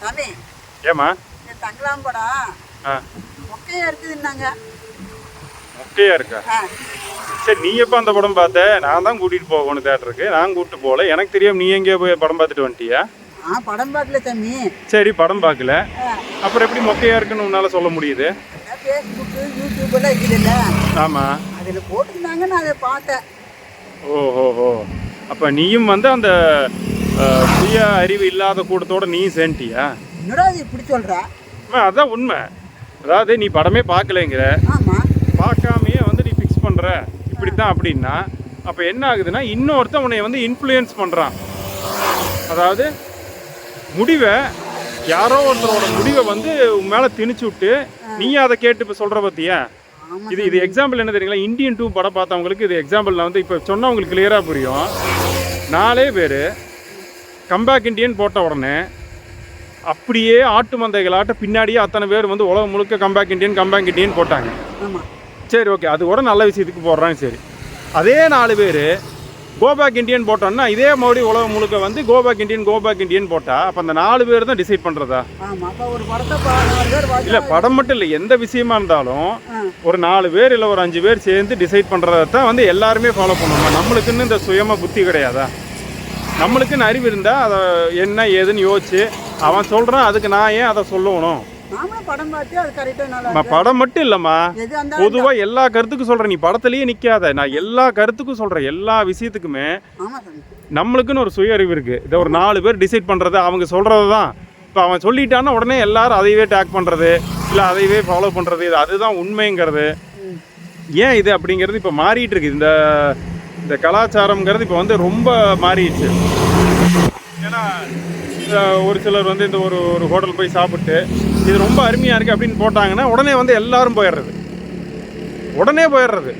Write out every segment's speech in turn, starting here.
சாமி ஏமா இந்த தங்கலாம் படம் மொக்கையா இருக்குதுன்னாங்க முக்கையா இருக்கா? சரி நீ எப்போ அந்த படம் பார்த்த? நான் தான் கூட்டிகிட்டு போகணும் தேட்டருக்கு. நான் கூப்பிட்டு போகல. எனக்கு தெரியும் நீ எங்கேயோ போய் படம் பார்த்துட்டு வந்துட்டியா? ஆ படம் பார்க்கல சாமி. சரி படம் பார்க்கல. அப்புறம் எப்படி மொக்கையா இருக்குன்னு உன்னால சொல்ல முடியுது? ஃபேஸ்புக்கு யூடியூப் எல்லாம் இருக்குதுல்ல ஆமாம் அதில் போட்டுருந்தாங்க நான் அதை பார்த்தேன். ஓஹோ ஓ அப்போ நீயும் வந்து அந்த சுய அறிவு இல்லாத கூட்டத்தோட நீயும் சேர்ந்துட்டியா என்னடா இது இப்படி சொல்ற? அதான் உண்மை. அதாவது நீ படமே பார்க்கலைங்கிற. பார்க்காமையே வந்து நீ ஃபிக்ஸ் பண்ணுற இப்படி தான் அப்படின்னா அப்போ என்ன ஆகுதுன்னா இன்னொருத்தன் உன்னை வந்து இன்ஃப்ளூயன்ஸ் பண்ணுறான் அதாவது முடிவை யாரோ ஒருத்தரோட முடிவை வந்து உன் மேலே திணிச்சு விட்டு நீ அதை கேட்டு இப்போ சொல்கிற பத்தியா? ஆமாம் இது இது எக்ஸாம்பிள் என்ன தெரியுங்களா? இந்தியன் டூ படம் பார்த்தவங்களுக்கு இது எக்ஸாம்பிள் நான் வந்து இப்போ சொன்னா உங்களுக்கு கிளியராக புரியும். நாலே பேர் கம்பேக் இண்டியன் போட்ட உடனே அப்படியே ஆட்டு மந்தைகளாட்ட பின்னாடியே அத்தனை பேர் வந்து உலகம் முழுக்க கம்பேக் இண்டியன் கம்பேக் இண்டியன் போட்டாங்க. சரி ஓகே அது கூட நல்ல விஷயத்துக்கு போடுறாங்க சரி. அதே நாலு பேர் கோபேக் இண்டியன் போட்டோம்னா இதே மாதிரி உலகம் முழுக்க வந்து கோபேக் இண்டியன் கோபேக் இண்டியன் போட்டா அப்போ அந்த நாலு பேர் தான் டிசைட் பண்ணுறதா இல்லை படம் மட்டும் இல்லை எந்த விஷயமா இருந்தாலும் ஒரு நாலு பேர் இல்லை ஒரு அஞ்சு பேர் சேர்ந்து டிசைட் பண்ணுறத தான் வந்து எல்லாருமே ஃபாலோ பண்ணுவாங்க நம்மளுக்குன்னு இந்த சுயமா புத்தி கிடையாதா? நம்மளுக்குன்னு அறிவு இருந்தால் அதை என்ன ஏதுன்னு யோசிச்சு அவன் சொல்கிறான் அதுக்கு நான் ஏன் அதை சொல்லணும்? படம் இருக்கு. மட்டும் இல்லைம்மா. பொதுவாக எல்லா கருத்துக்கும் சொல்கிறேன் நீ படத்துலயே நிற்காத நான் எல்லா கருத்துக்கும் சொல்கிறேன் எல்லா விஷயத்துக்குமே நம்மளுக்குன்னு ஒரு சுய அறிவு இருக்குது இதை ஒரு நாலு பேர் டிசைட் பண்ணுறது அவங்க சொல்கிறது தான். இப்போ அவன் சொல்லிட்டான்னா உடனே எல்லாரும் அதையவே டேக் பண்ணுறது இல்லை அதையவே ஃபாலோ பண்ணுறது இது அதுதான் உண்மைங்கிறது. ஏன் இது அப்படிங்கிறது இப்போ மாறிட்டு இருக்கு. இந்த இந்த கலாச்சாரம்ங்கிறது இப்போ வந்து ரொம்ப மாறிடுச்சு. ஏன்னா ஒரு சிலர் வந்து இந்த ஒரு ஒரு ஹோட்டல் போய் சாப்பிட்டு இது ரொம்ப அருமையாக இருக்குது அப்படின்னு போட்டாங்கன்னா உடனே வந்து எல்லாரும் போயிடுறது. உடனே போயிடுறது.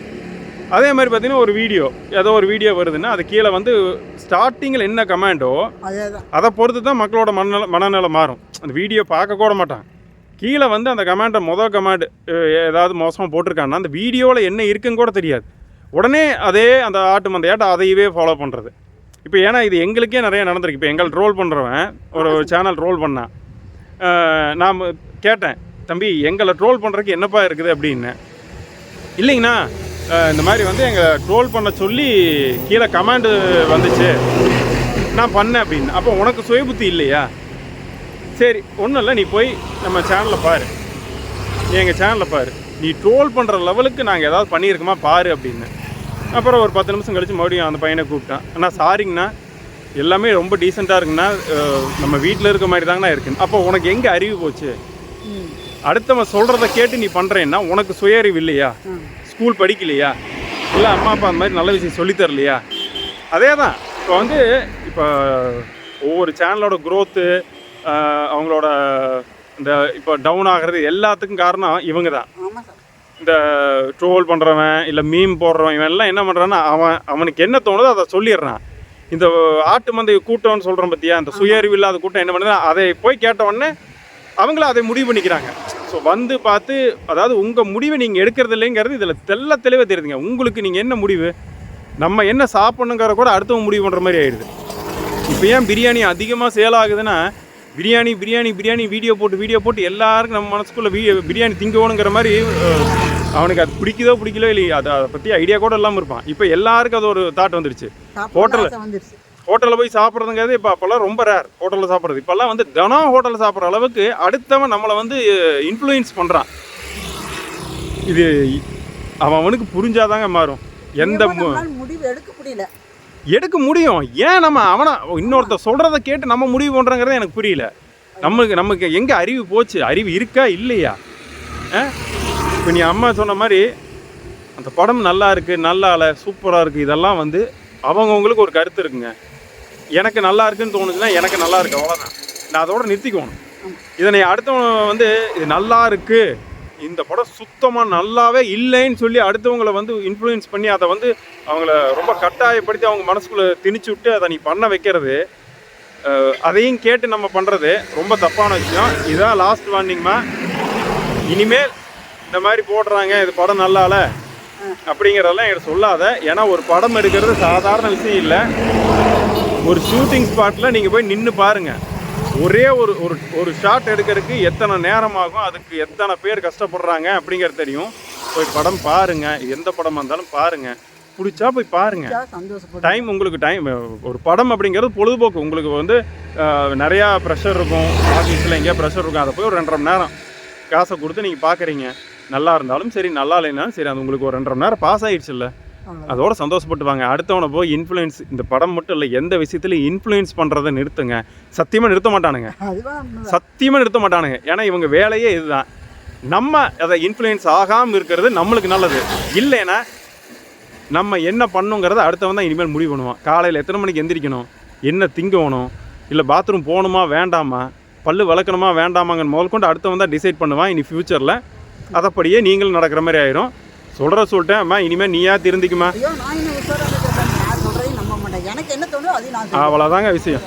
அதே மாதிரி பார்த்தீங்கன்னா ஒரு வீடியோ ஏதோ ஒரு வீடியோ வருதுன்னா அது கீழே வந்து ஸ்டார்டிங்கில் என்ன கமெண்டோ அதே பொறுத்து தான் மக்களோட மனநல மனநிலை மாறும். அந்த வீடியோ பார்க்க கூட மாட்டான் கீழே வந்து அந்த கமெண்ட்டை மொதல் கமெண்ட் ஏதாவது மோசமாக போட்டிருக்காங்கன்னா அந்த வீடியோவில் என்ன இருக்குன்னு கூட தெரியாது. உடனே அதே அந்த ஆட்டு மந்தையாட்ட அதையவே ஃபாலோ பண்ணுறது இப்போ ஏன்னா இது எங்களுக்கே நிறைய நடந்திருக்கு. இப்போ எங்கள் ரோல் பண்ணுறவன் ஒரு சேனல் ரோல் பண்ணான் நான் கேட்டேன் தம்பி எங்களை ட்ரோல் பண்ணுறதுக்கு என்னப்பா இருக்குது? அப்படின்னு. இல்லைங்கண்ணா இந்த மாதிரி வந்து எங்களை ட்ரோல் பண்ண சொல்லி கீழே கமாண்டு வந்துச்சு. நான் பண்ணேன் அப்படின்னு. அப்போ உனக்கு சுய புத்தி இல்லையா? சரி ஒன்றும் இல்லை நீ போய் நம்ம சேனலில் பாரு. நீ எங்கள் சேனலில் பாரு. நீ ட்ரோல் பண்ணுற லெவலுக்கு நாங்கள் ஏதாவது பண்ணியிருக்கோமா? பாரு அப்படின்னு. அப்புறம் ஒரு பத்து நிமிஷம் கழிச்சு மறுபடியும் அந்த பையனை கூப்பிட்டான். அண்ணா சாரிங்கண்ணா எல்லாமே ரொம்ப டீசெண்டாக இருக்குண்ணா. நம்ம வீட்டில் இருக்க மாதிரி தாங்கண்ணா இருக்கு. அப்போ உனக்கு எங்கே அறிவு போச்சு? அடுத்தவன் சொல்கிறத கேட்டு நீ பண்ணுறேன்னா உனக்கு சுய அறிவு இல்லையா ஸ்கூல் படிக்கலையா? இல்லை அம்மா அப்பா அந்த மாதிரி நல்ல விஷயம் சொல்லித் தரலையா? அதே தான் இப்போ வந்து இப்போ ஒவ்வொரு சேனலோட க்ரோத்து அவங்களோட இந்த இப்போ டவுன் ஆகிறது எல்லாத்துக்கும் காரணம் இவங்க தான் இந்த ட்ரோல் பண்ணுறவன் இல்லை மீம் போடுறவன் இவன் எல்லாம் என்ன பண்ணுறான்னா அவன் அவனுக்கு என்ன தோணுதோ அதை சொல்லிடுறான். இந்த ஆட்டு மந்தை கூட்டம்னு சொல்கிறோம் பார்த்தியா இந்த சுய அறிவு இல்லாத கூட்டம் என்ன பண்ணுது அதை போய் கேட்ட உடனே அவங்கள அதை முடிவு பண்ணிக்கிறாங்க. ஸோ வந்து பார்த்து அதாவது உங்கள் முடிவை நீங்கள் எடுக்கிறது இல்லைங்கிறது இதில் தெள்ள தெளிவாக தெரியுதுங்க. உங்களுக்கு நீங்கள் என்ன முடிவு? நம்ம என்ன சாப்பிடணுங்கிற கூட அடுத்தவங்க முடிவு பண்ணுற மாதிரி ஆயிடுது. இப்போ ஏன் பிரியாணி அதிகமாக சேல் ஆகுதுன்னா பிரியாணி பிரியாணி பிரியாணி வீடியோ போட்டு வீடியோ போட்டு எல்லாருக்கும் நம்ம மனசுக்குள்ள வீ பிரியாணி திங்கணுங்கிற மாதிரி அவனுக்கு அது பிடிக்குதோ பிடிக்கலோ இல்லையா அதை பற்றி ஐடியா கூட இல்லாமல் இருப்பான். இப்போ எல்லாருக்கும் அது ஒரு தாட் வந்துடுச்சு வந்துருச்சு. ஹோட்டலில் போய் சாப்பிட்றதுங்கிறது இப்போ அப்போல்லாம் ரொம்ப ரேர் ஹோட்டலில் சாப்பிட்றது. இப்போல்லாம் வந்து தினம் ஹோட்டலில் சாப்பிட்ற அளவுக்கு அடுத்தவன் நம்மளை வந்து இன்ஃப்ளூயன்ஸ் பண்ணுறான் இது அவன் அவனுக்கு புரிஞ்சாதாங்க மாறும். எந்த முடிவு எடுக்க முடியல. எடுக்க முடியும். ஏன் நம்ம அவனை இன்னொருத்த சொல்கிறத கேட்டு நம்ம முடிவு பண்ணுறங்கிறது எனக்கு புரியல. நமக்கு நமக்கு எங்கே அறிவு போச்சு? அறிவு இருக்கா? இல்லையா? இப்போ நீ அம்மா சொன்ன மாதிரி அந்த படம் நல்லா இருக்குது நல்லா இல்லை சூப்பராக இருக்குது இதெல்லாம் வந்து அவங்கவுங்களுக்கு ஒரு கருத்து இருக்குங்க. எனக்கு நல்லா இருக்குன்னு தோணுச்சுன்னா எனக்கு நல்லா இருக்கு. அவ்வளோதான் நான் அதோட நிறுத்திக்கணும் இதனை அடுத்தவன் வந்து இது நல்லா இருக்கு. இந்த படம் சுத்தமாக நல்லாவே இல்லைன்னு சொல்லி அடுத்தவங்களை வந்து இன்ஃப்ளூயன்ஸ் பண்ணி அதை வந்து அவங்கள ரொம்ப கட்டாயப்படுத்தி அவங்க மனசுக்குள்ளே திணிச்சு விட்டு அதை நீ பண்ண வைக்கிறது அதையும் கேட்டு நம்ம பண்ணுறது ரொம்ப தப்பான விஷயம். இதான் லாஸ்ட் வார்னிங்மா இனிமேல் இந்த மாதிரி போடுறாங்க இது படம் நல்லால அப்படிங்கிறதெல்லாம் என்கிட்ட சொல்லாத. ஏன்னா ஒரு படம் எடுக்கிறது சாதாரண விஷயம் இல்லை. ஒரு ஷூட்டிங் ஸ்பாட்டில் நீங்கள் போய் நின்று பாருங்கள் ஒரே ஒரு ஒரு ஒரு ஷாட் எடுக்கிறதுக்கு எத்தனை நேரம் ஆகும்? அதுக்கு எத்தனை பேர் கஷ்டப்படுறாங்க அப்படிங்கிறது தெரியும். போய் படம் பாருங்க. எந்த படமாக இருந்தாலும் பாருங்க. பிடிச்சா போய் பாருங்க. சந்தோஷப்பட்டு டைம் உங்களுக்கு டைம் ஒரு படம் அப்படிங்கிறது பொழுதுபோக்கு. உங்களுக்கு வந்து நிறையா ப்ரெஷர் இருக்கும். ஆஃபீஸில் எங்கேயா ப்ரெஷர் இருக்கும். அதை போய் ஒரு ரெண்டரை மணி நேரம் காசை கொடுத்து நீங்கள் பார்க்குறீங்க நல்லா இருந்தாலும் சரி நல்லா இல்லைனாலும் சரி அது உங்களுக்கு ஒரு ரெண்டரை மணி நேரம் பாஸ் ஆயிடுச்சு இல்லை. அதோட சந்தோஷப்பட்டு வாங்க அடுத்தவனை போய் இன்ஃப்ளூயன்ஸ் இந்த படம் மட்டும் இல்லை எந்த விஷயத்துலையும் இன்ஃப்ளூயன்ஸ் பண்ணுறதை நிறுத்துங்க. சத்தியமாக நிறுத்த மாட்டானுங்க. சத்தியமாக நிறுத்த மாட்டானுங்க. ஏன்னா இவங்க வேலையே இதுதான். நம்ம அதை இன்ஃப்ளூயன்ஸ் ஆகாமல் இருக்கிறது நம்மளுக்கு நல்லது. இல்லைன்னா நம்ம என்ன பண்ணுங்கிறத அடுத்தவன் தான் இனிமேல் முடிவு பண்ணுவான். காலையில் எத்தனை மணிக்கு எந்திரிக்கணும்? என்ன திங்கணும்? இல்லை பாத்ரூம் போகணுமா வேண்டாமா? பல்லு வளர்க்கணுமா வேண்டாமாங்க முதல் கொண்டு அடுத்தவன் தான் டிசைட் பண்ணுவான். இனி ஃப்யூச்சரில் அதைப்படியே நீங்களும் நடக்கிற மாதிரி ஆயிரும். சொல்கிற சொல்லிட்டேன். அம்மா இனிமேல் நீயா திருந்திக்குமா. அவ்வளோதாங்க விஷயம்.